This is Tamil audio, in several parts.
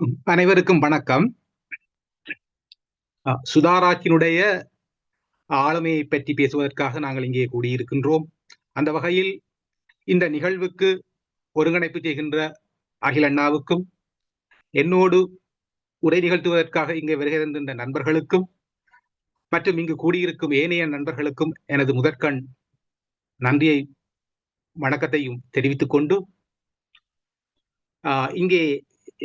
அனைவருக்கும் வணக்கம். சுதாராக்கினுடைய ஆளுமையை பற்றி பேசுவதற்காக நாங்கள் இங்கே கூடியிருக்கின்றோம். அந்த வகையில் இந்த நிகழ்வுக்கு ஒருங்கிணைப்பு செய்கின்ற அகில் அண்ணாவுக்கும் என்னோடு உரை நிகழ்த்துவதற்காக இங்கே வருகின்ற நண்பர்களுக்கும் மற்றும் இங்கு கூடியிருக்கும் ஏனைய நண்பர்களுக்கும் எனது முதற்கண் நன்றியை வணக்கத்தையும் தெரிவித்துக் கொண்டு இங்கே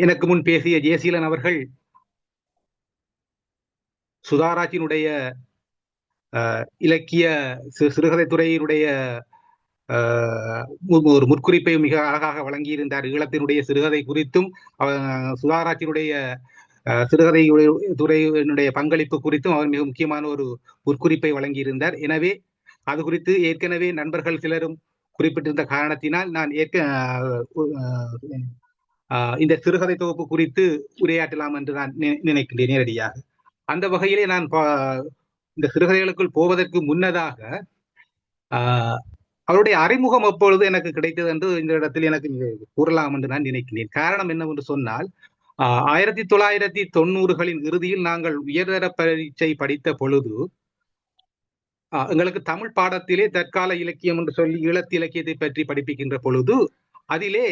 எனக்கு முன் பேசிய ஜெயசீலன் அவர்கள் சுதாராஜினுடைய இலக்கிய சிறுகதைத்துறையினுடைய ஒரு முற்குறிப்பை மிக அழகாக வழங்கியிருந்தார். ஈழத்தினுடைய சிறுகதை குறித்தும் சுதாராஜினுடைய சிறுகதை துறையினுடைய பங்களிப்பு குறித்தும் அவர் மிக முக்கியமான ஒரு முற்குறிப்பை வழங்கியிருந்தார். எனவே அது குறித்து ஏற்கனவே நண்பர்கள் சிலரும் குறிப்பிட்டிருந்த காரணத்தினால் நான் ஏற்க இந்த சிறுகதை தொகுப்பு குறித்து உரையாற்றலாம் என்று நான் நினைக்கின்றேன் நேரடியாக. அந்த வகையிலே நான் இந்த சிறுகதைகளுக்குள் போவதற்கு முன்னதாக அவருடைய அறிமுகம் எப்பொழுது எனக்கு கிடைத்தது என்று இந்த இடத்தில் எனக்கு கூறலாம் என்று நான் நினைக்கிறேன் காரணம் என்னவென்று சொன்னால் ஆயிரத்தி தொள்ளாயிரத்தி தொண்ணூறுகளின் இறுதியில் நாங்கள் உயர்தர பரீட்சை படித்த பொழுது எங்களுக்கு தமிழ் பாடத்திலே தற்கால இலக்கியம் என்று சொல்லி ஈழத்து இலக்கியத்தை பற்றி படிப்பிக்கின்ற பொழுது அதிலே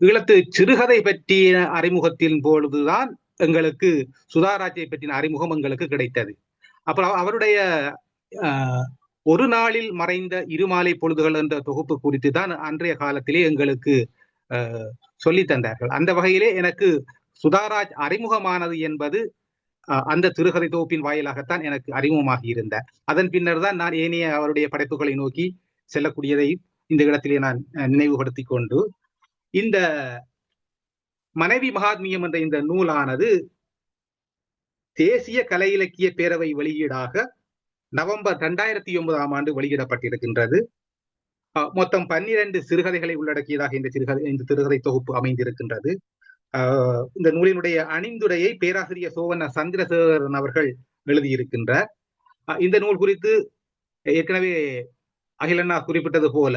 ஈழத்து சிறுகதை பற்றிய அறிமுகத்தின் பொழுதுதான் எங்களுக்கு சுதாராஜை பற்றின அறிமுகம் எங்களுக்கு கிடைத்தது. அப்புறம் அவருடைய ஒரு நாளில் மறைந்த இருமாலை பொழுதுகள் என்ற தொகுப்பு குறித்து தான் அன்றைய காலத்திலே எங்களுக்கு சொல்லி தந்தார்கள். அந்த வகையிலே எனக்கு சுதாராஜ் அறிமுகமானது என்பது அந்த திருகதை தொகுப்பின் வாயிலாகத்தான் எனக்கு அறிமுகமாகி இருந்த. அதன் பின்னர் தான் நான் ஏனைய அவருடைய படைப்புகளை நோக்கி செல்லக்கூடியதை இந்த இடத்திலே நான் நினைவுபடுத்தி கொண்டு இந்த மனைவி மகாத்மியம் என்ற இந்த நூலானது தேசிய கலை இலக்கிய பேரவை வெளியீடாக நவம்பர் இரண்டாயிரத்தி ஒன்பதாம் ஆண்டு வெளியிடப்பட்டிருக்கின்றது. மொத்தம் பன்னிரண்டு சிறுகதைகளை உள்ளடக்கியதாக இந்த சிறுகதை இந்த சிறுகதை தொகுப்பு அமைந்திருக்கின்றது. இந்த நூலினுடைய அணிந்துரையை பேராசிரியர் சோவன சந்திரசேகரன் அவர்கள் எழுதியிருக்கின்றார். இந்த நூல் குறித்து ஏற்கனவே அகிலண்ணா குறிப்பிட்டது போல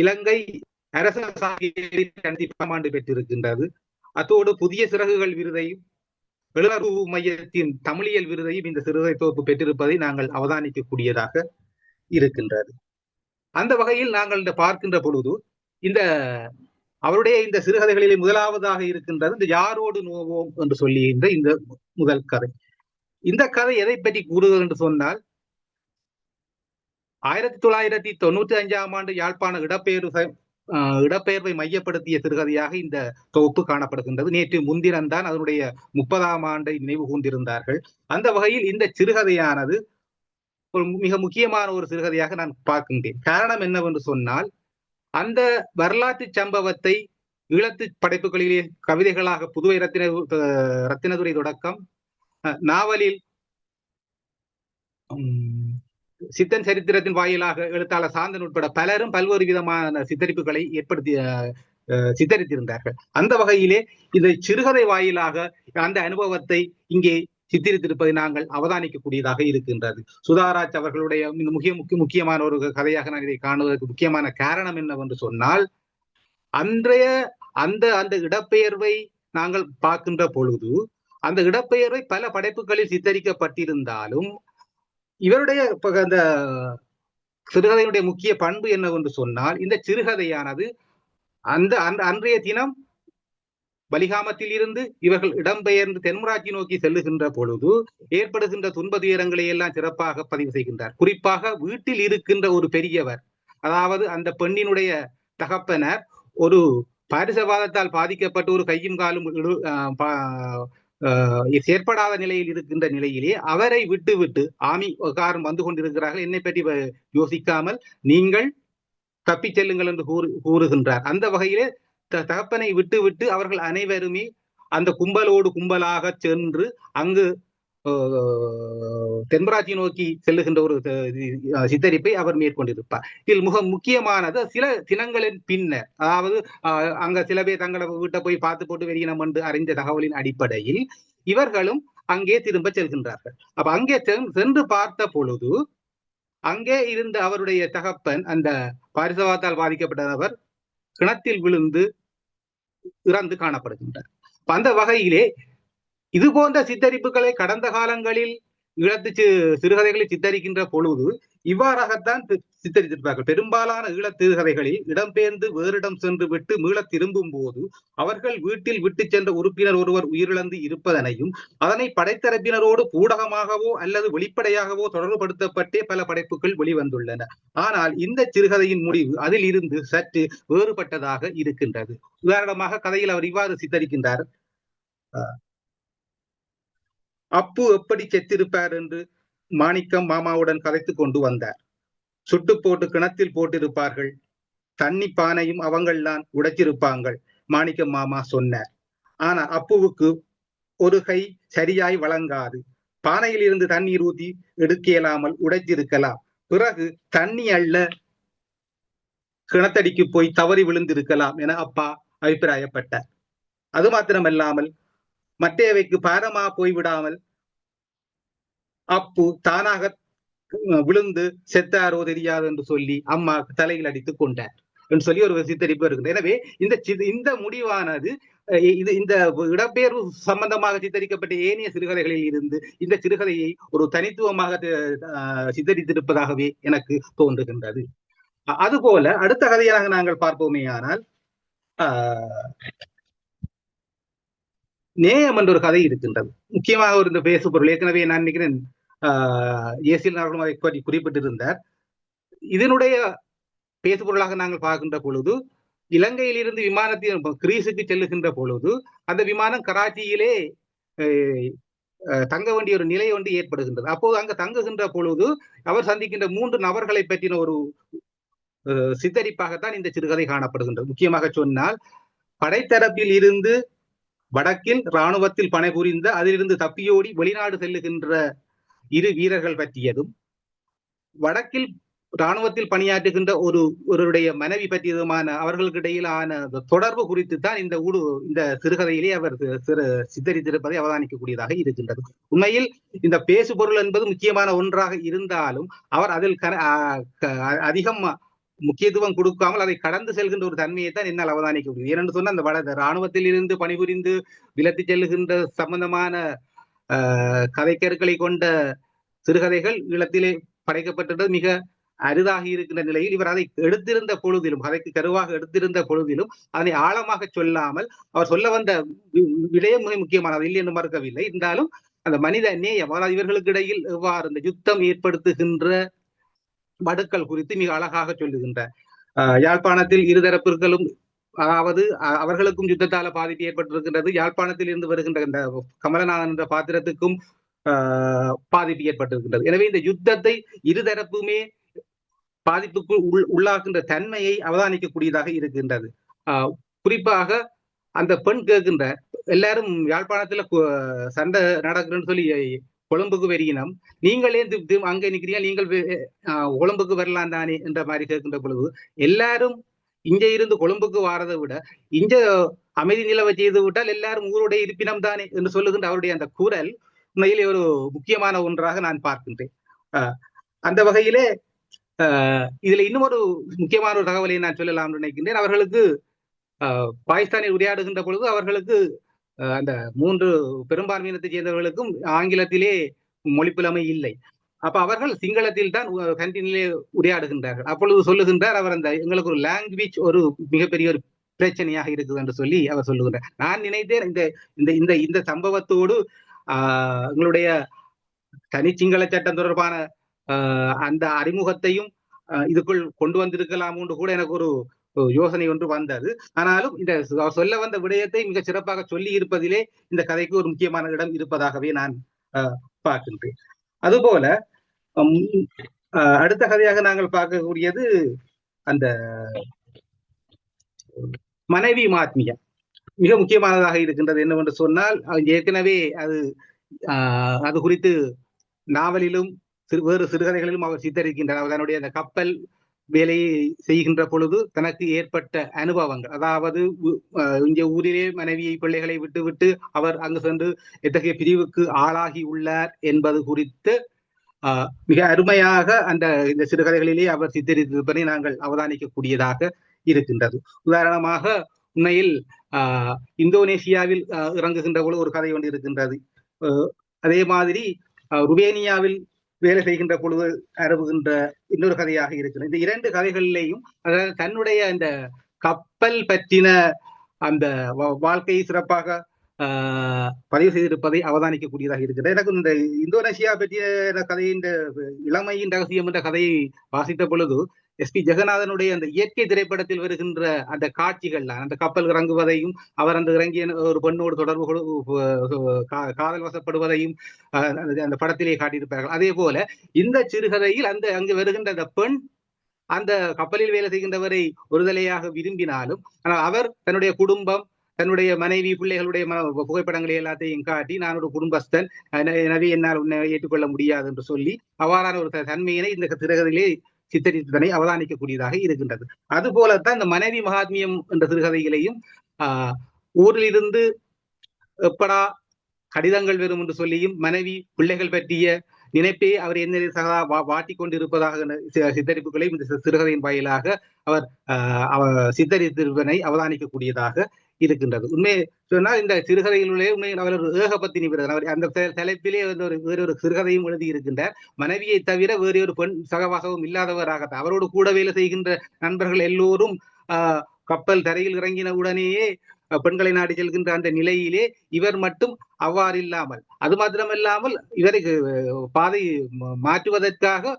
இலங்கை அரச சாகியம் ஆண்டு பெற்றிருக்கின்றது. அத்தோடு புதிய சிறகுகள் விருதையும் எழுநர்வு மையத்தின் தமிழியல் விருதையும் இந்த சிறுகை தொகுப்பு பெற்றிருப்பதை நாங்கள் அவதானிக்கக்கூடியதாக இருக்கின்றது. அந்த வகையில் நாங்கள் இந்த பார்க்கின்ற பொழுது இந்த அவருடைய இந்த சிறுகதைகளிலே முதலாவதாக இருக்கின்றது இந்த யாரோடு நோவோம் என்று சொல்லுகின்ற இந்த முதல் கதை. இந்த கதை எதை பற்றி கூறுகிறது என்று சொன்னால் ஆயிரத்தி தொள்ளாயிரத்தி தொண்ணூத்தி அஞ்சாம் ஆண்டு யாழ்ப்பாண இடப்பெயர்வு இடப்பெயர்வை மையப்படுத்திய சிறுகதையாக இந்த தொகுப்பு காணப்படுகின்றது. நேற்று முன்தினம்தான் அதனுடைய முப்பதாம் ஆண்டை நினைவு கூர்ந்திருந்தார்கள். அந்த வகையில் இந்த சிறுகதையானது ஒரு மிக முக்கியமான ஒரு சிறுகதையாக நான் பார்க்கின்றேன். காரணம் என்னவென்று சொன்னால் அந்த வரலாற்று சம்பவத்தை ஈழத்து படைப்புகளிலே கவிதைகளாக புதுவை ரத்தின ரத்தினதுரை தொடக்கம் நாவலில் சித்தன் சரித்திரத்தின் வாயிலாக எழுத்தாளர் சாந்தன் உட்பட பலரும் பல்வேறு விதமான சித்தரிப்புகளை ஏற்படுத்திய சித்தரித்திருந்தார்கள். அந்த வகையிலே இந்த சிறுகதை வாயிலாக அந்த அனுபவத்தை இங்கே சித்தரித்திருப்பதை நாங்கள் அவதானிக்கக்கூடியதாக இருக்கின்றது. சுதாராஜ் அவர்களுடைய முக்கிய முக்கிய முக்கியமான ஒரு கதையாக நான் இதை காணுவதற்கு முக்கியமான காரணம் என்னவென்று சொன்னால் அன்றைய அந்த அந்த இடப்பெயர்வை நாங்கள் பார்க்கின்ற பொழுது அந்த இடப்பெயர்வை பல படைப்புகளில் சித்தரிக்கப்பட்டிருந்தாலும் இவருடைய அந்த சிறுகதையினுடைய முக்கிய பண்பு என்னவென்று சொன்னால் இந்த சிறுகதையானது அந்த அந்த அன்றைய தினம் பலிகாமத்தில் இருந்து இவர்கள் இடம்பெயர்ந்து தென்மராட்சி நோக்கி செல்லுகின்ற பொழுது ஏற்படுகின்ற துன்ப துயரங்களை எல்லாம் சிறப்பாக பதிவு செய்கின்றார். குறிப்பாக வீட்டில் இருக்கின்ற ஒரு பெரியவர் அதாவது அந்த பெண்ணினுடைய தகப்பனர் ஒரு பாரிசவாதத்தால் பாதிக்கப்பட்டு ஒரு கையும் காலும் செயற்படாத நிலையில் இருக்கின்ற நிலையிலே அவரை விட்டுவிட்டு ஆமி காரம் வந்து கொண்டிருக்கிறார்கள். என்னை பற்றி யோசிக்காமல் நீங்கள் தப்பி செல்லுங்கள் என்று கூறு கூறுகின்றார். அந்த வகையிலே தகப்பனை விட்டு விட்டு அவர்கள் அனைவருமே அந்த கும்பலோடு கும்பலாக சென்று அங்கு தென்பராட்சி நோக்கி செல்லுகின்ற ஒரு சித்தரிப்பை அவர் மேற்கொண்டிருப்பார். இதில் மிக முக்கியமானது சில தினங்களின் பின்னர் அதாவது அங்க சில பேர் தங்களை வீட்டை போய் பார்த்து போட்டு வெளியினம் என்று அறிந்த தகவலின் அடிப்படையில் இவர்களும் அங்கே திரும்ப செல்கின்றார்கள். அப்ப அங்கே சென்று பார்த்த பொழுது அங்கே இருந்த அவருடைய தகப்பன் அந்த பாரிசவாத்தால் பாதிக்கப்பட்ட நபர் கிணத்தில் விழுந்து இறந்து காணப்படுகின்றார். அந்த வகையிலே இது போன்ற சித்தரிப்புகளை கடந்த காலங்களில் ஈழத்து சி- சிறுகதைகளை சித்தரிக்கின்ற பொழுது இவ்வாறாகத்தான் சித்தரித்திருப்பார்கள். பெரும்பாலான ஈழத் சிறுகதைகளில் இடம்பெயர்ந்து வேறிடம் சென்று விட்டு மீளத் திரும்பும் போது அவர்கள் வீட்டில் விட்டு சென்ற உறுப்பினர் ஒருவர் உயிரிழந்து இருப்பதனையும் அதனை படைத்தரப்பினரோடு ஊடகமாகவோ அல்லது வெளிப்படையாகவோ தொடர்புபடுத்தப்பட்டே பல படைப்புகள் வெளிவந்துள்ளன. ஆனால் இந்த சிறுகதையின் முடிவு அதில் இருந்து சற்று வேறுபட்டதாக இருக்கின்றது. உதாரணமாக கதையில் அவர் இவ்வாறு சித்தரிக்கின்றார். அஹ், அப்பு எப்படி செத்திருப்பார் என்று மாணிக்கம் மாமாவுடன் கதைத்துக் கொண்டு வந்தார். சுட்டு போட்டு கிணத்தில் போட்டிருப்பார்கள். தண்ணி பானையும் அவங்கள்தான் உடைச்சிருப்பாங்கள் மாணிக்கம் மாமா சொன்னார். ஆனா அப்புவுக்கு ஒரு கை சரியாய் வழங்காது. பானையில் இருந்து தண்ணீர் ஊதி எடுக்க இயலாமல் உடைச்சிருக்கலாம் பிறகு தண்ணி அல்ல கிணத்தடிக்கு போய் தவறி விழுந்திருக்கலாம் என அப்பா அபிப்பிராயப்பட்டார். அது மாத்திரமல்லாமல் மற்றவைக்கு பாரமா போய்விடாமல் அப்பு தானாக விழுந்து செத்தாரோ தெரியாது என்று சொல்லி அம்மா தலையில் அடித்துக் கொண்டார் என்று சொல்லி ஒரு சித்தரிப்பு இருக்குது. எனவே இந்த இந்த முடிவானது இது இந்த இடப்பெயர்வு சம்பந்தமாக சித்தரிக்கப்பட்ட ஏனைய சிறுகதைகளில் இருந்து இந்த சிறுகதையை ஒரு தனித்துவமாக சித்தரித்திருப்பதாகவே எனக்கு தோன்றுகின்றது. அதுபோல அடுத்த கதையாக நாங்கள் பார்ப்போமே ஆனால் ஆஹ், நேயம் என்ற ஒரு கதை இருக்கின்றது. முக்கியமாக ஒரு இந்த பேசு பொருள். ஏற்கனவே நான் நினைக்கிறேன் ஆஹ், ஏசில் அதை பற்றி குறிப்பிட்டிருந்தார். இதனுடைய பேசுபொருளாக நாங்கள் பார்க்கின்ற பொழுது இலங்கையிலிருந்து விமானத்தில் கிரீஸுக்கு செல்லுகின்ற பொழுது அந்த விமானம் கராச்சியிலே அஹ், தங்க வேண்டிய ஒரு நிலை ஒன்று ஏற்படுகின்றது. அப்போது அங்கு தங்குகின்ற பொழுது அவர் சந்திக்கின்ற மூன்று நபர்களை பற்றின ஒரு அஹ், சித்தரிப்பாகத்தான் இந்த சிறுகதை காணப்படுகின்றது. முக்கியமாக சொன்னால் படைத்தரப்பில் இருந்து வடக்கில் இராணுவத்தில் பணிபுரிந்த அதிலிருந்து தப்பியோடி வெளிநாடு செல்லுகின்ற இரு வீரர்கள் பற்றியதும் வடக்கில் இராணுவத்தில் பணியாற்றுகின்ற ஒரு ஒருவருடைய மனைவி பற்றியதுமான அவர்களுக்கு இடையிலான தொடர்பு குறித்து தான் இந்த ஊடு இந்த சிறுகதையிலே அவர் சிறு சித்தரித்திருப்பதை அவதானிக்கக்கூடியதாக இருக்கின்றது. உண்மையில் இந்த பேசு பொருள் என்பது முக்கியமான ஒன்றாக இருந்தாலும் அவர் அதில் அதிகம் முக்கியத்துவம் கொடுக்காமல் அதை கடந்து செல்கின்ற ஒரு தன்மையை தான் என்னால் அவதானிக்க முடியும். ஏனென்று சொன்னால் அந்த வட இராணுவத்தில் இருந்து பணிபுரிந்து விலத்தி செல்கின்ற சம்பந்தமான ஆஹ், கதைக்கருக்களை கொண்ட சிறுகதைகள் ஈழத்திலே படைக்கப்பட்டது மிக அரிதாகி இருக்கின்ற நிலையில் இவர் அதை எடுத்திருந்த பொழுதிலும் கதைக்கு கருவாக எடுத்திருந்த பொழுதிலும் அதனை ஆழமாக சொல்லாமல் அவர் சொல்ல வந்த வி- விடயம் மிக முக்கியமானது. இல்லை என்று மறுக்கவில்லை. இருந்தாலும் அந்த மனித நேயம் அதாவது இவர்களுக்கு இடையில் எவ்வாறு இந்த யுத்தம் ஏற்படுத்துகின்ற மடுக்கள் குறித்து மிக அழகாக சொல்லுகின்றார். யாழ்ப்பாணத்தில் இருதரப்பிற்களும் அதாவது அவர்களுக்கும் யுத்தத்தால பாதிப்பு ஏற்பட்டிருக்கின்றது. யாழ்ப்பாணத்தில் இருந்து வருகின்ற இந்த கமலநாதன் என்ற பாத்திரத்துக்கும் ஆஹ் பாதிப்பு ஏற்பட்டிருக்கின்றது. எனவே இந்த யுத்தத்தை இருதரப்புமே பாதிப்புக்கு உள் தன்மையை அவதானிக்கக்கூடியதாக இருக்கின்றது. ஆஹ் குறிப்பாக அந்த பெண் கேட்கின்ற எல்லாரும் யாழ்ப்பாணத்துல சண்டை நடக்குதுன்னு சொல்லி கொழும்புக்கு வெறியினம். நீங்களே அங்க நீங்கள் கொழும்புக்கு வரலாம் தானே என்ற மாதிரி கேட்கின்ற பொழுது எல்லாரும் இங்க இருந்து கொழும்புக்கு வாரதை விட இங்க அமைதி நிலவை செய்து விட்டால் எல்லாரும் ஊருடைய இருப்பினம் தானே என்று சொல்லுகின்ற அவருடைய அந்த குரல் உண்மையிலே ஒரு முக்கியமான ஒன்றாக நான் பார்க்கின்றேன். ஆஹ் அந்த வகையிலே ஆஹ் இதுல இன்னும் ஒரு முக்கியமான ஒரு தகவலை நான் சொல்லலாம் நினைக்கின்றேன். அவர்களுக்கு ஆஹ் பாகிஸ்தானில் உரையாடுகின்ற பொழுது அவர்களுக்கு அந்த மூன்று பெரும்பான்மையினத்தை சேர்ந்தவர்களுக்கும் ஆங்கிலத்திலே மொழிப்புலமை இல்லை. அப்ப அவர்கள் சிங்களத்தில் தான் கண்டினிலே உரையாடுகின்றார்கள். அப்பொழுது சொல்லுகின்றார் அவர் அந்த எங்களுக்கு ஒரு லாங்குவேஜ் ஒரு மிகப்பெரிய ஒரு பிரச்சனையாக இருக்குது என்று சொல்லி அவர் சொல்லுகின்றார். நான் நினைத்தேன் இந்த இந்த இந்த இந்த சம்பவத்தோடு ஆஹ் எங்களுடைய தனி சிங்கள சட்டம் தொடர்பான ஆஹ் அந்த அறிமுகத்தையும் இதுக்குள் கொண்டு வந்திருக்கலாமோன்று கூட எனக்கு ஒரு யோசனை ஒன்று வந்தது. ஆனாலும் இந்த சொல்ல வந்த விடயத்தை மிக சிறப்பாக சொல்லி இருப்பதிலே இந்த கதைக்கு ஒரு முக்கியமான இடம் இருப்பதாகவே நான் பார்க்கின்றேன். அதுபோல அடுத்த கதையாக நாங்கள் பார்க்கக்கூடியது அந்த மனைவி மாத்மியம் மிக முக்கியமானதாக இருக்கின்றது என்னவென்று சொன்னால் ஏற்கனவே அது ஆஹ் அது குறித்து நாவலிலும் சிறு வேறு சிறுகதைகளிலும் அவர் சித்தரிக்கின்றார். அவர் தன்னுடைய அந்த கப்பல் வேலையை செய்கின்ற பொழுது தனக்கு ஏற்பட்ட அனுபவங்கள். அதாவது உ- ஊரிலே மனைவியை பிள்ளைகளை விட்டுவிட்டு அவர் அங்கு சென்று எத்தகைய பிரிவுக்கு ஆளாகி உள்ளார் என்பது குறித்து ஆஹ் மிக அருமையாக அந்த இந்த சிறுகதைகளிலே அவர் சித்தரித்திருப்பதை நாங்கள் அவதானிக்கக்கூடியதாக இருக்கின்றது. உதாரணமாக உண்மையில் ஆஹ் இந்தோனேசியாவில் இறங்குகின்ற பொழுது ஒரு கதை ஒன்று இருக்கின்றது. அதே மாதிரி ருபேனியாவில் வேலை செய்கின்ற பொழுது அருவுகின்ற இன்னொரு கதையாக இருக்கிறது. இந்த இரண்டு கதைகளிலேயும் அதாவது தன்னுடைய அந்த கப்பல் பற்றின அந்த வா- வாழ்க்கையை சிறப்பாக ஆஹ் பதிவு செய்திருப்பதை அவதானிக்கக்கூடியதாக இருக்கிறது. எனக்கு இந்த இந்தோனேசியா பற்றிய கதையின் இந்த இளமையின் ரகசியம் என்ற கதையை வாசித்த பொழுது எஸ் பி ஜெகநாதனுடைய அந்த இயற்கை திரைப்படத்தில் வருகின்ற அந்த காட்சிகள் அந்த கப்பல் இறங்குவதையும் அவர் அந்த இறங்கிய ஒரு பெண்ணோடு தொடர்பு காதல் வசப்படுவதையும் அந்த- படத்திலே காட்டியிருப்பார்கள். அதே போல இந்த சிறுகதையில் அந்த அங்கு வருகின்ற அந்த பெண் அந்த கப்பலில் வேலை செய்கின்றவரை ஒருதலையாக விரும்பினாலும் ஆனால் அவர் தன்னுடைய குடும்பம் தன்னுடைய மனைவி பிள்ளைகளுடைய புகைப்படங்களை எல்லாத்தையும் காட்டி நான் ஒரு குடும்பஸ்தன் எனவே என்னால் உன்னை ஏற்றுக்கொள்ள முடியாது என்று சொல்லி அவ்வாறான ஒரு தன்மையினை இந்த திரகதிலே சித்தரித்ததனை அவதானிக்கக்கூடியதாக இருக்கின்றது. அதுபோலத்தான் இந்த மனைவி மகாத்மியம் என்ற சிறுகதைகளையும் ஆஹ் ஊரிலிருந்து எப்படா கடிதங்கள் வரும் என்று சொல்லியும் மனைவி பிள்ளைகள் பற்றிய நினைப்பே அவர் என்ன சகா வா- வாட்டிக் கொண்டிருப்பதாக சி- சித்தரிப்புகளையும் இந்த சிறுகதையின் வாயிலாக அவர் ஆஹ் அவர் சித்தரித்திருப்பனை அவதானிக்கக்கூடியதாக இருக்கின்றது. உண்மை சொன்னால் இந்த சிறுகதைகளிலே உண்மையில் அவர் ஒரு ஏகபத்தினி விரதன் அவர் அந்த தலைப்பிலே வந்து ஒரு வேறொரு சிறுகதையும் எழுதி இருக்கின்றார். மனைவியை தவிர வேறு ஒரு பெண் சகவாசமும் இல்லாதவராகத்தான். அவரோடு கூட வேலை செய்கின்ற நண்பர்கள் எல்லோரும் கப்பல் தரையில் இறங்கின உடனேயே பெண்களை நாடி செல்கின்ற அந்த நிலையிலே இவர் மட்டும் அவ்வாறு இல்லாமல் அது மாத்திரமில்லாமல் இவருக்கு பாதை மாற்றுவதற்காக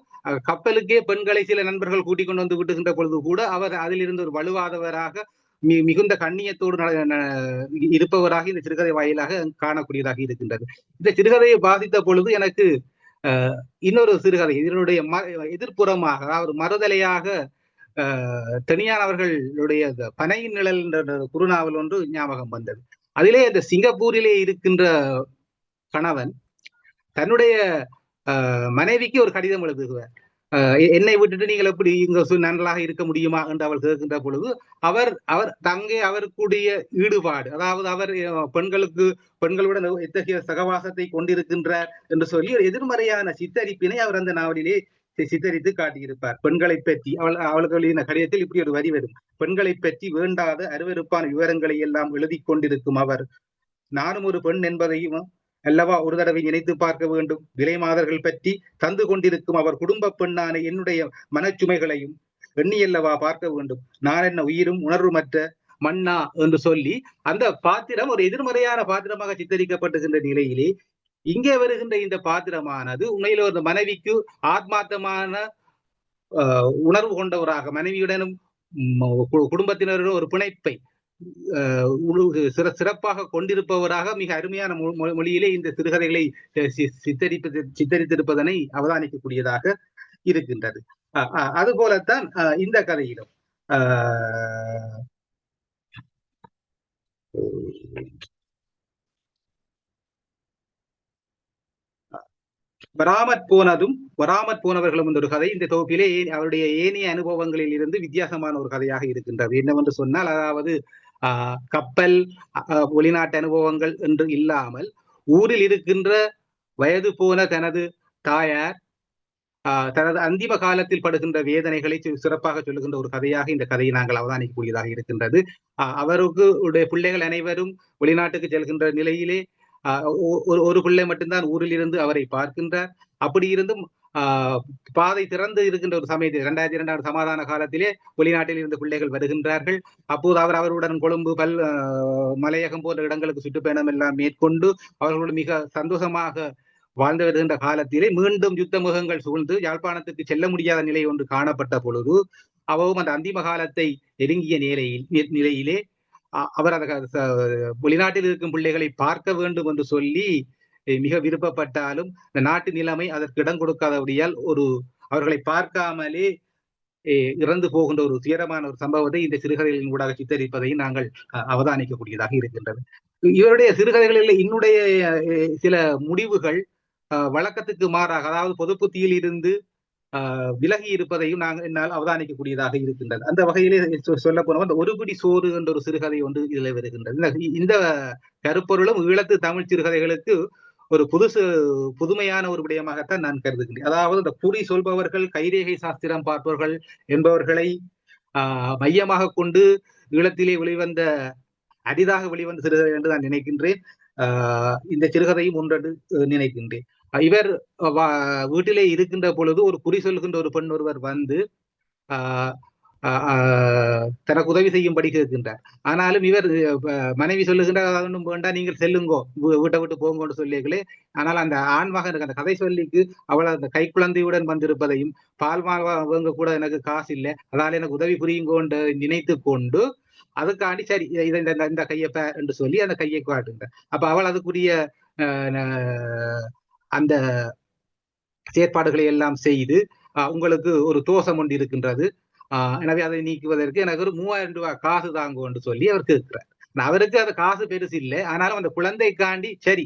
கப்பலுக்கே பெண்களை சில நண்பர்கள் கூட்டிக் கொண்டு வந்து விட்டுகின்ற பொழுது கூட அவர் அதிலிருந்து ஒரு வலுவாதவராக மி- மிகுந்த கண்ணியத்தோடு இருப்பவராக இந்த சிறுகதை வாயிலாக காணக்கூடியதாக இருக்கின்றது. இந்த சிறுகதையை பாதித்த பொழுது எனக்கு அஹ், இன்னொரு சிறுகதை இதனுடைய ம- எதிர்ப்புறமாக அதாவது மறுதலையாக அஹ், அவர்களுடைய பனையின் நிழல் என்ற குறுநாவல் ஒன்று ஞாபகம் வந்தது. அதிலே இந்த சிங்கப்பூரிலே இருக்கின்ற கணவன் தன்னுடைய அஹ், மனைவிக்கு ஒரு கடிதம் எழுதுகிறார் என்னை விட்டுட்டு நீங்கள் எப்படி இங்க சு- நன்றாக இருக்க முடியுமா என்று அவள் கேட்கின்ற பொழுது அவர் அவர் தங்கே அவருக்குடைய ஈடுபாடு அதாவது அவர் பெண்களுக்கு பெண்களுடன் எத்தகைய சகவாசத்தை கொண்டிருக்கின்றார் என்று சொல்லி ஒரு எதிர்மறையான சித்தரிப்பினை அவர் அந்த நாவலிலே சித்தரித்து காட்டியிருப்பார். பெண்களை பற்றி அவள் அவளுக்கு கடிதத்தில் இப்படி ஒரு வரி வரும். பெண்களை பற்றி வேண்டாத அருவருப்பான விவரங்களை எல்லாம் எழுதி கொண்டிருக்கும் அவர். நானும் ஒரு பெண் என்பதையும் அல்லவா ஒரு தடவை நினைத்து பார்க்க வேண்டும். விலை மாதர்கள் பற்றி தந்து கொண்டிருக்கும் அவர் குடும்ப பெண்ணான என்னுடைய மனச்சுமைகளையும் எண்ணியல்லவா பார்க்க வேண்டும். நான் என்ன உயிரும் உணர்வுமற்ற மன்னா என்று சொல்லி அந்த பாத்திரம் ஒரு எதிர்மறையான பாத்திரமாக சித்தரிக்கப்பட்டுகின்ற நிலையிலே இங்கே வருகின்ற இந்த பாத்திரமானது உண்மையில ஒரு மனைவிக்கு ஆத்மார்த்தமான ஆஹ், உணர்வு கொண்டவராக மனைவியுடனும் குடும்பத்தினருடன் ஒரு பிணைப்பை சிற- சிறப்பாக கொண்டிருப்பவராக மிக அருமையான மொ- மொ- மொழியிலே இந்த சிறுகதைகளை சித்தரிப்பது சித்தரித்திருப்பதனை அவதானிக்கக்கூடியதாக இருக்கின்றது. அதுபோலத்தான் இந்த கதையிலும். வராமற் போனதும் வராமற் போனவர்களும் என்ற ஒரு கதை. இந்த தொகுப்பிலே அவருடைய ஏனைய அனுபவங்களில் இருந்து வித்தியாசமான ஒரு கதையாக இருக்கின்றது. என்னவென்று சொன்னால் அதாவது கப்பல் வெளிநாட்டு அனுபவங்கள் என்று இல்லாமல் ஊரில் இருக்கின்ற வயது போன தனது தாயார் ஆஹ், தனது அந்திம காலத்தில் படுகின்ற வேதனைகளை சிறப்பாக சொல்லுகின்ற ஒரு கதையாக இந்த கதையை நாங்கள் அவதானிக்கக்கூடியதாக இருக்கின்றது. ஆஹ், அவருக்கு உடைய பிள்ளைகள் அனைவரும் வெளிநாட்டுக்கு செல்கின்ற நிலையிலே ஒ- ஒரு ஒரு பிள்ளை மட்டும்தான் ஊரில் இருந்து அவரை பார்க்கின்றார். அப்படி இருந்தும் பாதை திறந்து இருக்கின்ற ஒரு சமயத்தில் இரண்டாயிரத்தி இரண்டாவது சமாதான காலத்திலே வெளிநாட்டில் இருந்து பிள்ளைகள் வருகின்றார்கள். அப்போது அவர் அவருடன் கொழும்பு பல் மலையகம் போன்ற இடங்களுக்கு சுற்றுப்பயணம் எல்லாம் மேற்கொண்டு அவர்களோடு மிக சந்தோஷமாக வாழ்ந்து வருகின்ற காலத்திலே மீண்டும் யுத்த முகங்கள் சூழ்ந்து யாழ்ப்பாணத்துக்கு செல்ல முடியாத நிலை ஒன்று காணப்பட்ட பொழுது அவவும் அந்த அந்திம காலத்தை நெருங்கிய நிலையில் நி- நிலையிலே அவர் அந்த வெளிநாட்டில் இருக்கும் பிள்ளைகளை பார்க்க வேண்டும் என்று சொல்லி மிக விருப்பப்பட்டாலும் இந்த நாட்டு நிலைமை அதற்கு இடம் கொடுக்காதபடியால் ஒரு அவர்களை பார்க்காமலே இறந்து போகின்ற ஒரு துயரமான ஒரு சம்பவத்தை இந்த சிறுகதைகளின் ஊடாக சித்தரிப்பதை நாங்கள் அவதானிக்கக்கூடியதாக இருக்கின்றது. இவருடைய சிறுகதைகளில் இன்னுடைய சில முடிவுகள் அஹ், வழக்கத்துக்கு மாறாக அதாவது பொது புத்தியில் இருந்து ஆஹ் விலகி இருப்பதையும் நாங்கள் என்னால் அவதானிக்கக்கூடியதாக இருக்கின்றது. அந்த வகையிலே சொல்ல போனோம் அந்த ஒருபிடி சோறு என்ற ஒரு சிறுகதை ஒன்று இதில் வருகின்றது. இந்த- இந்த கருப்பொருளும் ஈழத்து தமிழ் சிறுகதைகளுக்கு ஒரு புதுசு புதுமையான ஒரு விடயமாகத்தான் நான் கருதுகின்றேன். அதாவது இந்த குறி சொல்பவர்கள் கைரேகை சாஸ்திரம் பார்ப்பவர்கள் என்பவர்களை ஆஹ் மையமாக கொண்டு ஈழத்திலே வெளிவந்த அரிதாக வெளிவந்த சிறுகதை என்று நான் நினைக்கின்றேன். ஆஹ் இந்த சிறுகதையும் ஒன்றென்று நினைக்கின்றேன். இவர் வீட்டிலே இருக்கின்ற பொழுது ஒரு குறி சொல்கின்ற ஒரு பெண் ஒருவர் வந்து ஆஹ் தனக்கு உதவி செய்யும்படி கேட்கின்றார். ஆனாலும் இவர் மனைவி சொல்லுகின்றார் ஒன்றும் வேண்டாம் நீங்கள் செல்லுங்கோ வீட்டை விட்டு போங்கோன்னு சொல்லியீர்களே ஆனால் அந்த ஆண் இருக்க அந்த கதை சொல்லிக்கு அவள் அந்த கை குழந்தையுடன் வந்திருப்பதையும் பால் வாங்க கூட எனக்கு காசு இல்லை அதனால எனக்கு உதவி புரியுங்கோண்டு நினைத்து கொண்டு அதுக்காண்டி சரி இதை இந்த இந்த கையை என்று சொல்லி அந்த கையை காட்டுங்க அப்ப அவள் அதுக்குரிய அந்த செயற்பாடுகளை எல்லாம் செய்து உங்களுக்கு ஒரு தோஷம் ஒன்று இருக்கின்றது. எனவே அதை நீக்குவதற்கு எனக்கு ஒரு மூவாயிரம் ரூபாய் காசு தாங்க என்று சொல்லி அவர் கேட்கிறார். அவருக்கு அது காசு பெருசு இல்லை. ஆனாலும் அந்த குழந்தைக்காண்டி சரி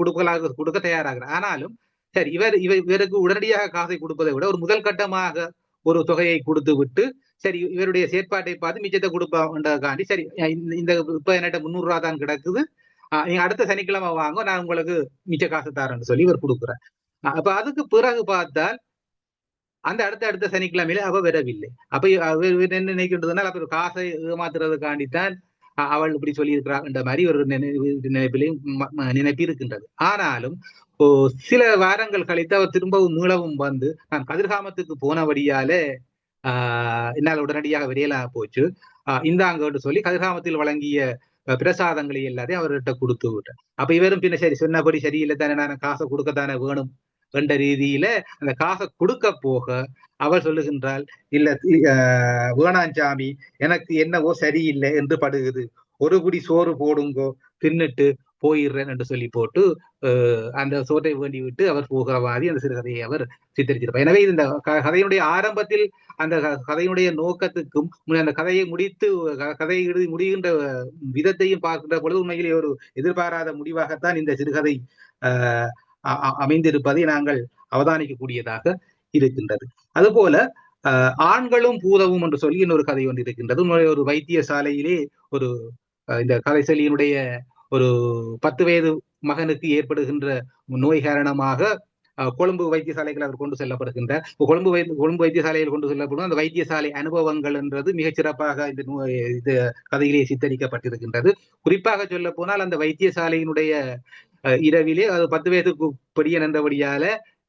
கொடுக்கலாக கொடுக்க தயாராகிறார். ஆனாலும் சரி இவர் இவர் இவருக்கு உடனடியாக காசை கொடுப்பதை விட ஒரு முதல் கட்டமாக ஒரு தொகையை கொடுத்து விட்டு சரி இவருடைய செயற்பாட்டை பார்த்து மிச்சத்தை கொடுப்பான்றதுக்காண்டி சரி இந்த இப்ப என்கிட்ட முந்நூறு ரூபா தான் கிடக்குது. நீங்க அடுத்த சனிக்கிழமை வாங்க நான் உங்களுக்கு மிச்ச காசு தரேன்னு சொல்லி இவர் கொடுக்குறேன் அப்ப அதுக்கு பிறகு பார்த்தால் அந்த அடுத்த அடுத்த சனிக்கிழமையில அவ வரவில்லை. அப்ப என்ன நினைக்கின்றதுனால் அப்ப காசை ஏமாத்துறதுக்காண்டித்தான் அவள் இப்படி சொல்லியிருக்கிறாள்ன்ற மாதிரி ஒரு நினைப்பிலையும் நினைப்பு இருக்கின்றது. ஆனாலும் சில வாரங்கள் கழித்து அவர் திரும்பவும் மீளவும் வந்து நான் கதிர்காமத்துக்கு போனபடியாலே ஆஹ் என்னால் உடனடியாக விரையலா போச்சு. இந்தாங்கன்னு சொல்லி கதிர்காமத்தில் வழங்கிய பிரசாதங்களை எல்லாத்தையும் அவர்கிட்ட கொடுத்து விட்டேன் அப்ப இவரும் பின்ன சரி சொன்னபடி சரியில்லை தானே நான் காசை கொடுக்கத்தானே வேணும்? என்ற ரீதியில அந்த காசை கொடுக்க போக அவர் சொல்லுகின்றாள் இல்ல வேணாஞ்சாமி எனக்கு என்னவோ சரியில்லை என்று படுகுது. ஒரு குடி சோறு போடுங்கோ தின்னுட்டு போயிடுறேன் என்று சொல்லி போட்டு அந்த சோற்றை வேண்டி விட்டு அவர் போகிறவாதி அந்த சிறுகதையை அவர் சித்தரிச்சிருப்பார் எனவே இந்த கதையினுடைய ஆரம்பத்தில் அந்த கதையினுடைய நோக்கத்துக்கும் அந்த கதையை முடித்து கதையை எழுதி முடிகின்ற விதத்தையும் பார்க்கின்ற பொழுது உண்மையிலே ஒரு எதிர்பாராத முடிவாகத்தான் இந்த சிறுகதை அமைந்திருப்பதை நாங்கள் அவதானிக்கக்கூடியதாக இருக்கின்றது. அதுபோல ஆண்களும் பூதவும் என்று சொல்லி இன்னொரு கதை ஒன்று இருக்கின்றது. ஒரு வைத்தியசாலையிலே ஒரு இந்த கதை ஒரு பத்து வயது மகனுக்கு ஏற்படுகின்ற நோய் காரணமாக கொழும்பு வைத்தியசாலைகள் அவர் கொண்டு செல்லப்படுகின்ற கொழும்பு வை கொழும்பு வைத்தியசாலையில் கொண்டு செல்லப்படும். அந்த வைத்தியசாலை அனுபவங்கள் என்றது மிகச் சிறப்பாக இந்த இது கதையிலே சித்தரிக்கப்பட்டிருக்கின்றது. குறிப்பாக சொல்ல போனால் அந்த வைத்தியசாலையினுடைய இரவிலே அது பத்து வயதுக்கு பெரிய நின்றபடியால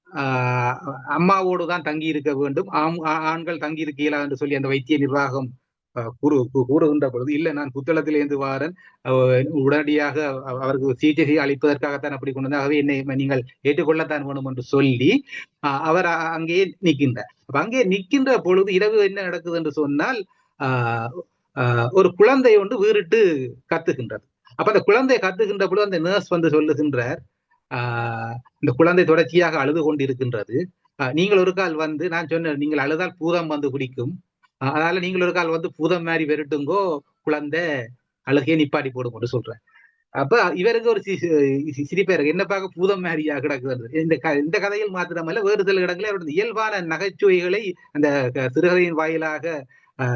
ஆஹ் அம்மாவோடு தான் தங்கி இருக்க வேண்டும். ஆண்கள் தங்கி இருக்கீங்களா என்று சொல்லி அந்த வைத்திய நிர்வாகம் கூறு கூறுகின்ற பொழுது இல்லை நான் புத்தளத்திலிருந்து வாரன். உடனடியாக அவருக்கு சிகிச்சை அளிப்பதற்காகத்தான் அப்படி கொண்டு ஆகவே என்னை நீங்கள் ஏற்றுக்கொள்ளத்தான் வேணும் என்று சொல்லி அவர் அங்கேயே நிற்கின்றார். அப்ப அங்கே நிற்கின்ற பொழுது இரவு என்ன நடக்குது என்று சொன்னால் ஆஹ் ஒரு குழந்தை ஒன்று வீறிட்டு கத்துகின்றது. அப்ப அந்த குழந்தை கத்துகின்ற பொழுது அந்த நர்ஸ் வந்து சொல்லுகின்றார் ஆஹ் இந்த குழந்தை தொடர்ச்சியாக அழுது கொண்டிருக்கின்றது. நீங்கள் ஒரு கால் வந்து நான் சொன்னேன் நீங்கள் அழுதால் பூதம் வந்து குடிக்கும். அதனால நீங்கள் ஒரு கால் வந்து பூதம் மாதிரி வெறுட்டுங்கோ குழந்தை அழுகையை நிப்பாட்டி போடுங்கன்னு சொல்றேன் அப்ப இவருக்கு ஒரு சிரிப்பா இருக்கு. என்ன பார்க்க பூதம் மாதிரியா கிடக்குது? இந்த இந்த கதையில் மாத்திரமல்ல வேறு சில இடங்களில் அவருடைய இயல்பான நகைச்சுவைகளை அந்த சிறுகதையின் வாயிலாக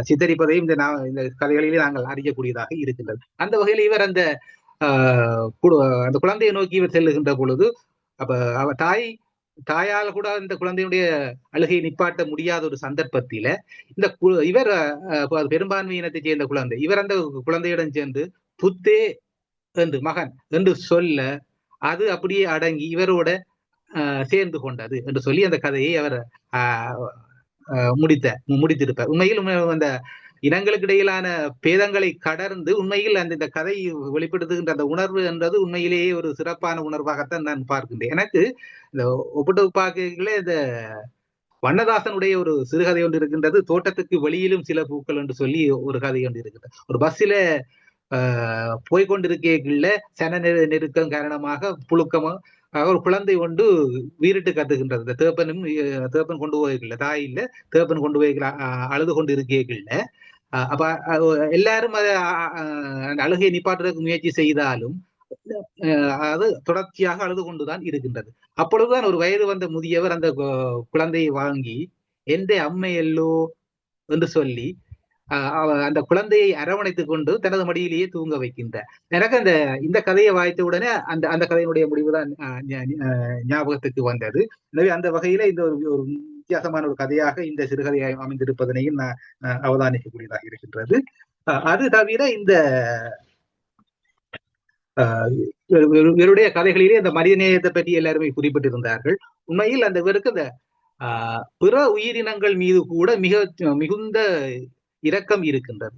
சித்தரிப்பதையும் இந்த இந்த கதைகளிலே நாங்கள் அறியக்கூடியதாக இருக்கின்றது. அந்த வகையில் இவர் அந்த அந்த குழந்தையை நோக்கி இவர் செல்லுகின்ற பொழுது அப்ப அவ தாய் தாயால் கூட இந்த குழந்தையுடைய அழுகையை நிப்பாட்ட முடியாத ஒரு சந்தர்ப்பத்தில இந்த இவர் பெரும்பான்மை இனத்தை சேர்ந்த குழந்தை. இவர் அந்த குழந்தையுடன் சேர்ந்து புத்தே என்று மகன் என்று சொல்ல அது அப்படியே அடங்கி இவரோட சேர்ந்து கொண்டது என்று சொல்லி அந்த கதையை அவர் முடித்த முடித்திருப்பார். உண்மையில் அந்த இனங்களுக்கு இடையிலான பேதங்களை கடர்ந்து உண்மையில் அந்த இந்த கதை வெளிப்படுத்துகின்ற அந்த உணர்வு என்றது உண்மையிலேயே ஒரு சிறப்பான உணர்வாகத்தான் நான் பார்க்கின்றேன். எனக்கு இந்த ஒப்பிட்டு பார்க்கல இந்த வண்ணதாசனுடைய ஒரு சிறுகதை ஒன்று இருக்கின்றது. தோட்டத்துக்கு வெளியிலும் சில பூக்கள் என்று சொல்லி ஒரு கதை ஒன்று இருக்கின்றது. ஒரு பஸ்ஸில் போய்கொண்டிருக்கைகள்ல சன நெருக்கம் காரணமாக புழுக்கமும் ஒரு குழந்தை கொண்டு வீரிட்டு கத்துகின்றது. இந்த தேப்பனும் தேப்பன் கொண்டு போய்கல தாய் இல்ல தேப்பன் கொண்டு போய்கல அழுது கொண்டு இருக்கைகள்ல அப்ப எல்லாரும் அதை அழுகையை நிப்பாட்டுறதுக்கு முயற்சி செய்தாலும் அது தொடர்ச்சியாக அழுது கொண்டுதான் இருக்கின்றது. அப்பொழுதுதான் ஒரு வயது வந்த முதியவர் அந்த குழந்தையை வாங்கி எந்த அம்மையல்லோ? என்று சொல்லி அந்த குழந்தையை அரவணைத்துக் கொண்டு தனது மடியிலேயே தூங்க வைக்கின்றார் எனக்கு அந்த இந்த கதையை வாய்த்த உடனே அந்த அந்த கதையினுடைய முடிவுதான் ஞாபகத்துக்கு வந்தது. எனவே அந்த வகையில இந்த ஒரு வித்தியாசமான ஒரு கதையாக இந்த சிறுகதை அமைந்திருப்பதனையும் நான் அவதானிக்கக்கூடியதாக இருக்கின்றது. அது தவிர இந்த இவருடைய கதைகளிலே இந்த மனிதநேயத்தை பற்றி எல்லாருமே குறிப்பிட்டிருந்தார்கள். உண்மையில் அந்த இவருக்கு அந்த பிற உயிரினங்கள் மீது கூட மிக மிகுந்த இரக்கம் இருக்கின்றது.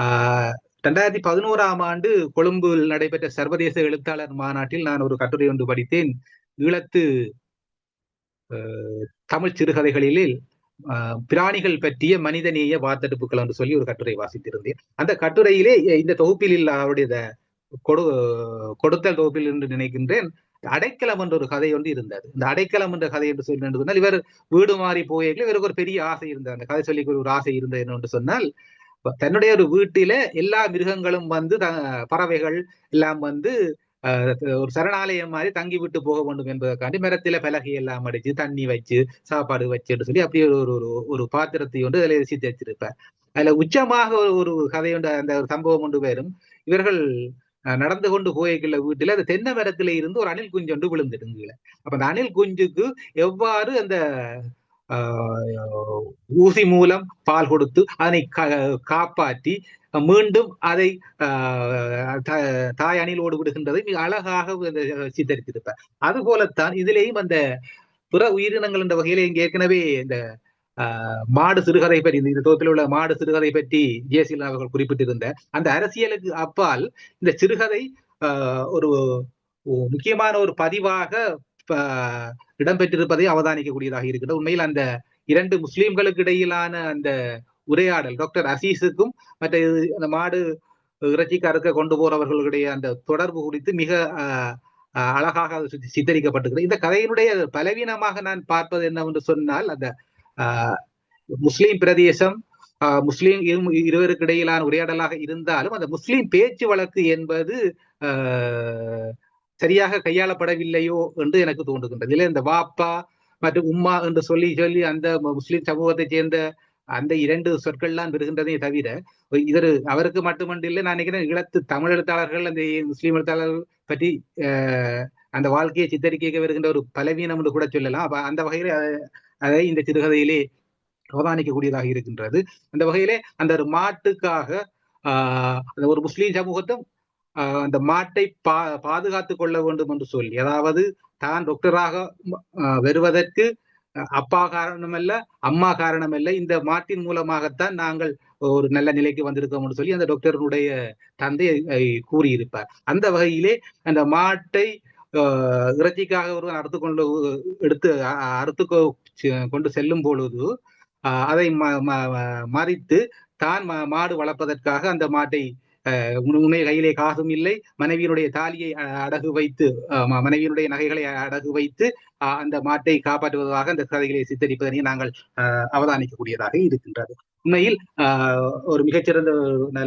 ஆஹ் ரெண்டாயிரத்தி பதினோராம் ஆண்டு கொழும்பில் நடைபெற்ற சர்வதேச எழுத்தாளர் மாநாட்டில் நான் ஒரு கட்டுரை ஒன்று படித்தேன். ஈழத்து தமிழ் சிறுகதைகளிலே பிராணிகள் பற்றிய மனிதநேய வாத்தெடுப்புகள் என்று சொல்லி ஒரு கட்டுரை வாசித்திருந்தேன். அந்த கட்டுரையிலே இந்த தொகுப்பில் அவருடைய கொடு கொடுத்தல் தொகுப்பில் என்று நினைக்கின்றேன். அடைக்கலம் என்ற ஒரு கதை ஒன்று இருந்தது. இந்த அடைக்கலம் என்ற கதை என்று சொல்லி சொன்னால் இவர் வீடு மாறி போயிருக்கல இவருக்கு ஒரு பெரிய ஆசை இருந்தது. அந்த கதை சொல்லி ஒரு ஆசை இருந்தது என்று சொன்னால் தன்னுடைய ஒரு வீட்டில எல்லா மிருகங்களும் வந்து பறவைகள் எல்லாம் வந்து ஒரு சரணாலயம் மாதிரி தங்கி விட்டு போக வேண்டும் என்பதற்காண்டி மரத்தில பலகை எல்லாம் அடிச்சு தண்ணி வச்சு சாப்பாடு வச்சுட்டு சொல்லி அப்படி ஒரு ஒரு ஒரு பாத்திரத்தை ஒன்று அதில் ரசித்து வச்சிருப்பார். அதுல உச்சமாக ஒரு ஒரு கதை அந்த ஒரு சம்பவம் ஒன்று வரும். இவர்கள் நடந்து கொண்டு போய்க்குள்ள வீட்டுல அந்த தென்னை மரத்துல இருந்து ஒரு அணில் குஞ்சு ஒன்று விழுந்துடுங்க அப்ப அந்த அணில் குஞ்சுக்கு எவ்வாறு அந்த ஊசி மூலம் பால் கொடுத்து அதனை காப்பாற்றி மீண்டும் அதை தாய் அணிலோடு விடுகின்றதை மிக அழகாக சித்தரித்திருப்பார். அது போலத்தான் இதுலேயும் அந்த பிற உயிரினங்கள் என்ற வகையில இங்க ஏற்கனவே இந்த மாடு சிறுகதை பற்றி இந்த தொகுப்பில் உள்ள மாடு சிறுகதை பற்றி ஜேசில் அவர்கள் குறிப்பிட்டிருந்த அந்த அரசியலுக்கு அப்பால் இந்த சிறுகதை ஒரு முக்கியமான ஒரு பதிவாக இடம்பெற்றிருப்பதை அவதானிக்கக்கூடியதாக இருக்கிறது உண்மையில் அந்த இரண்டு முஸ்லிம்களுக்கு இடையிலான அந்த உரையாடல் டாக்டர் அசீஸுக்கும் மற்ற அந்த மாடு இறைச்சிக்காரக்க கொண்டு போறவர்களுடைய அந்த தொடர்பு குறித்து மிக அழகாக சித்தரிக்கப்பட்டிருக்கிறது. இந்த கதையினுடைய பலவீனமாக நான் பார்ப்பது என்னவென்று சொன்னால் அந்த முஸ்லீம் பிரதேசம் முஸ்லீம் இருவருக்கு இடையிலான உரையாடலாக இருந்தாலும் அந்த முஸ்லீம் பேச்சு வழக்கு என்பது சரியாக கையாளப்படவில்லையோ என்று எனக்கு தோன்றுகின்றது. இல்லை இந்த வாப்பா மற்றும் உம்மா என்று சொல்லி சொல்லி அந்த முஸ்லீம் சமூகத்தை சேர்ந்த அந்த இரண்டு சொற்கள்லாம் வருகின்றதே தவிர இதர் அவருக்கு மட்டுமன்றில்லை நான் நினைக்கிறேன் ஈழத்து தமிழ் எழுத்தாளர்கள் அந்த முஸ்லீம் எழுத்தாளர்கள் பற்றி அந்த வாழ்க்கையை சித்தரிக்க வருகின்ற ஒரு பலவீனம் என்று கூட சொல்லலாம். அப்ப அந்த வகையில அதை இந்த சிறுகதையிலே அவதானிக்கக்கூடியதாக இருக்கின்றது. அந்த வகையிலே அந்த ஒரு மாட்டுக்காக ஆஹ் ஒரு முஸ்லீம் சமூகத்தும் அந்த மாட்டை பா பாதுகாத்து கொள்ள வேண்டும் என்று சொல்லி அதாவது தான் டாக்டராக வருவதற்கு அப்பா காரணமல்ல அம்மா காரணம் இந்த மாட்டின் மூலமாகத்தான் நாங்கள் ஒரு நல்ல நிலைக்கு வந்திருக்கோம் சொல்லி அந்த டாக்டருடைய தந்தை கூறியிருப்பார். அந்த வகையிலே அந்த மாட்டை இறைச்சிக்காக ஒருவன் அறுத்து கொண்டு எடுத்து அறுத்து கொண்டு செல்லும் பொழுது அதை மறித்து தான் மாடு வளர்ப்பதற்காக அந்த மாட்டை உன்னுடைய கையிலே காசும் இல்லை. மனைவியினுடைய தாலியை அடகு வைத்து மனைவியினுடைய நகைகளை அடகு வைத்து அந்த மாட்டை காப்பாற்றுவதாக அந்த கதைகளை சித்தரிப்பதனை நாங்கள் அவதானிக்கக்கூடியதாக இருக்கின்றது. உண்மையில் ஒரு மிகச்சிறந்த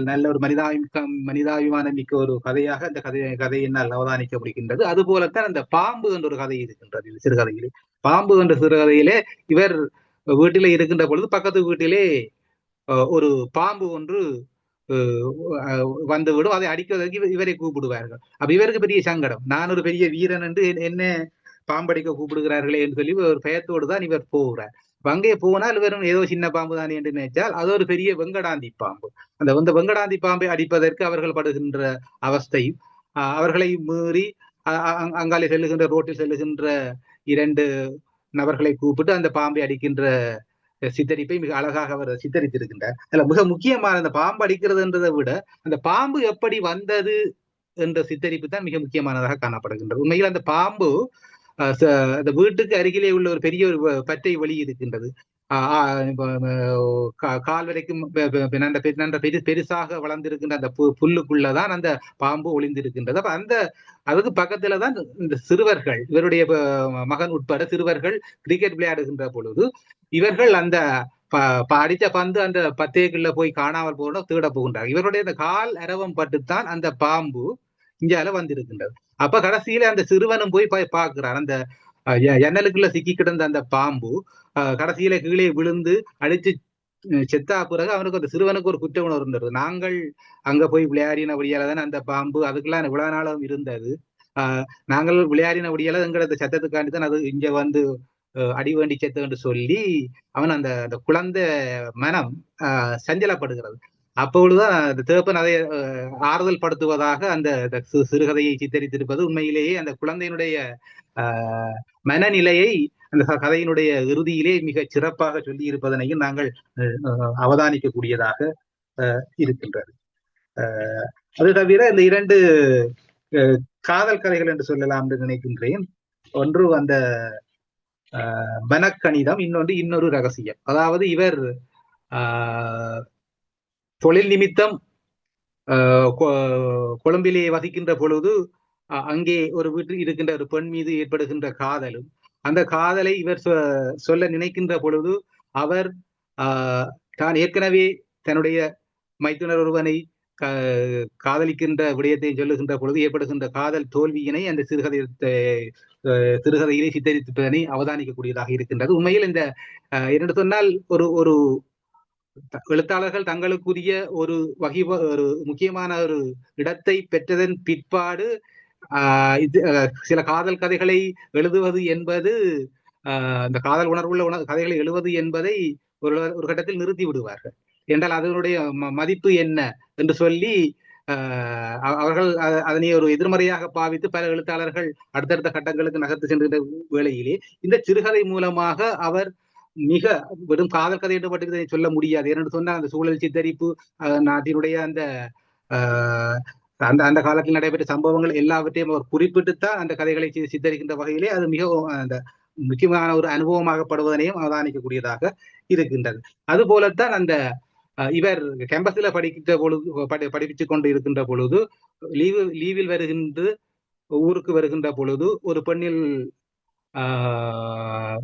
நல்ல ஒரு மனிதாபிக்கம் மனிதாபிமானம் மிக்க ஒரு கதையாக அந்த கதை கதை என்னால் அவதானிக்க முடிகின்றது. அது போலத்தான் அந்த பாம்பு என்ற ஒரு கதை இருக்கின்றது சிறுகதையிலே. பாம்பு என்ற சிறுகதையிலே இவர் வீட்டிலே இருக்கின்ற பொழுது பக்கத்து வீட்டிலே ஒரு பாம்பு ஒன்று வந்துவிடும் அதை அடிக்கிறதுக்கு இவரை கூப்பிடுவார்கள். அப்ப இவருக்கு பெரிய சங்கடம். நான் ஒரு பெரிய வீரன் என்று என்ன பாம்படிக்க கூப்பிடுகிறார்களே என்று சொல்லி ஒரு பயத்தோடு தான் இவர் போகிறார். அங்கே போனால் வெறும் ஏதோ சின்ன பாம்பு தானே என்று நினைச்சால் அது ஒரு பெரிய வெங்கடாந்தி பாம்பு. அந்த வந்து வெங்கடாந்தி பாம்பை அடிப்பதற்கு அவர்கள் படுகின்ற அவஸ்தையும் அவர்களை மீறி அங்காலே செல்லுகின்ற ரோட்டில் செல்லுகின்ற இரண்டு நபர்களை கூப்பிட்டு அந்த பாம்பை அடிக்கின்ற சித்தரிப்பை மிக அழகாக அவர் சித்தரித்திருக்கின்றார். அதுல மிக முக்கியமான அந்த பாம்பு அடிக்கிறதுன்றதை விட அந்த பாம்பு எப்படி வந்தது என்ற சித்தரிப்பு தான் மிக முக்கியமானதாக காணப்படுகின்றது. உண்மையில் அந்த பாம்பு அந்த வீட்டுக்கு அருகிலே உள்ள ஒரு பெரிய ஒரு பற்றை வழி இருக்கின்றது கால் வரைக்கும் நன்ற பெரு பெருசாக வளர்ந்திருக்கின்ற அந்த புல்லுக்குள்ளதான் அந்த பாம்பு ஒளிந்திருக்கின்றது. அப்ப அந்த அதுக்கு பக்கத்துல தான் இந்த சிறுவர்கள் இவருடைய மகன் உட்பட சிறுவர்கள் கிரிக்கெட் விளையாடுகின்ற பொழுது இவர்கள் அந்த அடித்த பந்து அந்த பத்தேக்குள்ள போய் காணாமல் போன தேட போகின்றார் இவருடைய அந்த கால் அரவம் பட்டுத்தான் அந்த பாம்பு இந்தியால வந்திருக்கின்றது. அப்ப கடைசியில அந்த சிறுவனும் போய் பார்க்கிறார் அந்த ஜன்னலுக்குள்ள சிக்கி கிடந்த அந்த பாம்பு கடைசியில கீழே விழுந்து அடிச்சு செத்தா பிறகு அவனுக்கு அந்த சிறுவனுக்கு ஒரு குற்ற உணர்வு இருந்தது. நாங்கள் அங்க போய் விளையாடினபடியால தானே அந்த பாம்பு அதுக்கெல்லாம் இவ்வளவு நாளும் இருந்தது. ஆஹ் நாங்கள் விளையாடினபடியால எங்களது சத்தத்துக்காண்டி தான் அது இங்க வந்து அடி வேண்டி செத்து என்று சொல்லி அவன் அந்த அந்த குழந்தை மனம் சஞ்சலப்படுகிறது. அப்பொழுதுதான் அந்த தேப்பன் அதை ஆறுதல் படுத்துவதாக அந்த சிறுகதையை சித்தரித்திருப்பது உண்மையிலேயே அந்த குழந்தையினுடைய மனநிலையை அந்த கதையினுடைய இறுதியிலே மிக சிறப்பாக சொல்லி இருப்பதனையும் நாங்கள் அவதானிக்கக்கூடியதாக இருக்கின்றது. அது தவிர இந்த இரண்டு காதல் கதைகள் என்று சொல்லலாம் என்று நினைக்கின்றேன். ஒன்று அந்த மனக்கணிதம் இன்னொன்று இன்னொரு ரகசியம். அதாவது இவர் தொழில் நிமித்தம் கொழும்பிலே வசிக்கின்ற பொழுது அங்கே ஒரு வீட்டில் இருக்கின்ற ஒரு பெண் மீது ஏற்படுகின்ற காதலும் அந்த காதலை இவர் சொல்ல நினைக்கின்ற பொழுது அவர் தான் ஏற்கனவே தன்னுடைய மைத்துனர் ஒருவனை காதலிக்கின்ற விடயத்தை சொல்லுகின்ற பொழுது ஏற்படுகின்ற காதல் தோல்வியினை அந்த சிறுகதை சிறுகதையிலே சித்தரிப்பதனை அவதானிக்கக்கூடியதாக இருக்கின்றது. உண்மையில் இந்த என்று சொன்னால் ஒரு ஒரு எழுத்தாளர்கள் தங்களுக்குரிய ஒரு வகை ஒரு முக்கியமான ஒரு இடத்தை பெற்றதன் பிற்பாடு இது சில காதல் கதைகளை எழுதுவது என்பது அந்த காதல் உணர்வுள்ள உணர் கதைகளை எழுவது என்பதை ஒரு ஒரு கட்டத்தில் நிறுத்தி விடுவார்கள். என்றால் அதனுடைய மதிப்பு என்ன என்று சொல்லி அவர்கள் அதனை ஒரு எதிர்மறையாக பாவித்து பல எழுத்தாளர்கள் அடுத்தடுத்த கட்டங்களுக்கு நகர்த்து சென்ற வேளையிலே இந்த சிறுகதை மூலமாக அவர் மிக வெறும் காதல் கதை என்று மட்டும் சொல்ல முடியாது. ஏன்னு சொன்னால் அந்த சூழல் சித்தரிப்பு நாட்டினுடைய அந்த அந்த அந்த காலத்தில் நடைபெற்ற சம்பவங்கள் எல்லாவற்றையும் அவர் குறிப்பிட்டுத்தான் அந்த கதைகளை சித்தரிக்கின்ற வகையிலே அது மிகவும் அந்த முக்கியமான ஒரு அனுபவமாகப்படுவதனையும் அவதானிக்கக்கூடியதாக இருக்கின்றது. அது போலத்தான் அந்த இவர் கேம்பஸில் படிக்கின்ற பொழுது படிப்பித்துக் கொண்டு இருக்கின்ற பொழுது லீவு லீவில் வருகின்ற ஊருக்கு வருகின்ற பொழுது ஒரு பெண்ணில்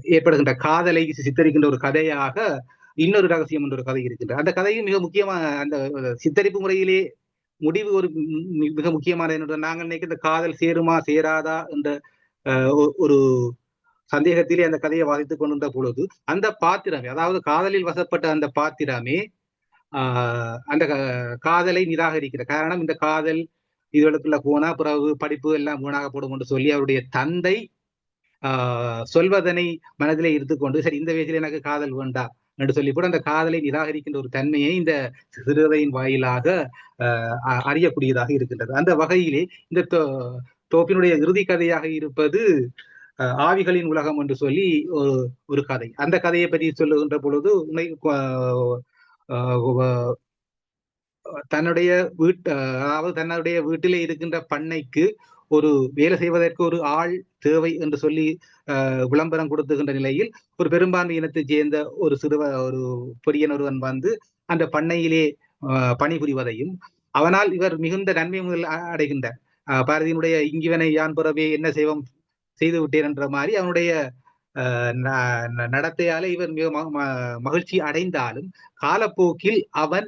ஏற்படுகின்ற காதலை சித்தரிக்கின்ற ஒரு கதையாக இன்னொரு ரகசியம் என்ற ஒரு கதை இருக்கின்ற அந்த கதையும் மிக முக்கியமாக அந்த சித்தரிப்பு முறையிலே முடிவு ஒரு மிக முக்கியமான என்ன நாங்கள் நினைக்கிற காதல் சேருமா சேராதா என்ற ஒரு சந்தேகத்திலே அந்த கதையை வாசித்துக் கொண்டிருந்த பொழுது அந்த பாத்திரமே அதாவது காதலில் வசப்பட்ட அந்த பாத்திரமே ஆஹ் அந்த காதலை நிராகரிக்கிற காரணம் இந்த காதல் இதுகளுக்குள்ள போனா பிறகு படிப்பு எல்லாம் வீணாகப்படும் என்று சொல்லி அவருடைய தந்தை சொல்வதனை மனதிலே கொண்டு சரி இந்த வயசுல எனக்கு காதல் வேண்டாம் என்று சொல்லி கூட அந்த காதலை நிராகரிக்கின்ற ஒரு தன்மையை இந்த சிறுதையின் வாயிலாக அறியக்கூடியதாக இருக்கின்றது. அந்த வகையிலே இந்த தோப்பினுடைய இறுதி கதையாக இருப்பது ஆவிகளின் உலகம் என்று சொல்லி ஒரு ஒரு கதை. அந்த கதையை பற்றி சொல்லுகின்ற பொழுது உண்மை தன்னுடைய வீட்டு அதாவது தன்னுடைய வீட்டிலே இருக்கின்ற பண்ணைக்கு ஒரு வேலை செய்வதற்கு ஒரு ஆள் தேவை என்று சொல்லி விளம்பரம் கொடுத்துகின்ற நிலையில் ஒரு பெரும்பான்மை இனத்தை சேர்ந்த ஒரு சிறுவ ஒரு பொரியனொருவன் வந்து அந்த பண்ணையிலே பணிபுரிவதையும் அவனால் இவர் மிகுந்த நன்மை முதல் அடைகின்றார். பாரதியினுடைய இங்கிவனை யான் புறவே என்ன செய்வோம் செய்து விட்டேன் என்ற மாதிரி அவனுடைய நடத்தையால இவர் மிக மகிழ்ச்சி அடைந்தாலும் காலப்போக்கில் அவன்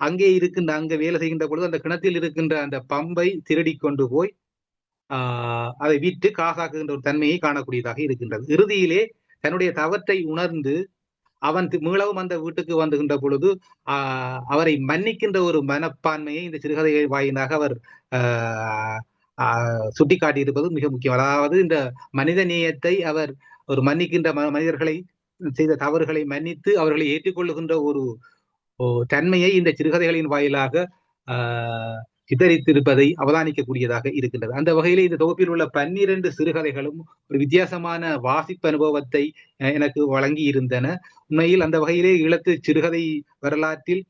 அங்கே இருக்கின்ற அங்க வேலை செய்கின்ற பொழுது அந்த கிணத்தில் இருக்கின்ற அந்த பம்பை திருடி கொண்டு போய் அதை விட்டு காசாக்குகின்ற ஒரு தன்மையை காணக்கூடியதாக இருக்கின்றது. இறுதியிலே தன்னுடைய தவற்றை உணர்ந்து அவன் மீளவும் அந்த வீட்டுக்கு வந்துகின்ற பொழுது ஆஹ் அவரை மன்னிக்கின்ற ஒரு மனப்பான்மையை இந்த சிறுகதை வாயினாக அவர் சுட்டிக்காட்டியிருப்பது மிக முக்கியம். அதாவது இந்த மனித நேயத்தை அவர் ஒரு மன்னிக்கின்ற மனிதர்களை செய்த தவறுகளை மன்னித்து அவர்களை ஏற்றுக்கொள்ளுகின்ற ஒரு தன்மையை இந்த சிறுகதைகளின் வாயிலாக ஆஹ் சித்தரித்திருப்பதை அவதானிக்கக்கூடியதாக இருக்கின்றது. அந்த வகையிலே இந்த தொகுப்பில் உள்ள பன்னிரண்டு சிறுகதைகளும் ஒரு வித்தியாசமான வாசிப்பு அனுபவத்தை எனக்கு வழங்கி இருந்தன உண்மையில் அந்த வகையிலே இழத்து சிறுகதை வரலாற்றில்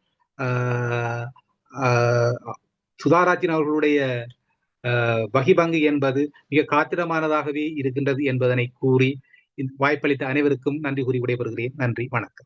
சுதாராஜின் அவர்களுடைய வகிபங்கு என்பது மிக காத்திரமானதாகவே இருக்கின்றது என்பதனை கூறி வாய்ப்பளித்த அனைவருக்கும் நன்றி கூறி விடைபெறுகிறேன். நன்றி. வணக்கம்.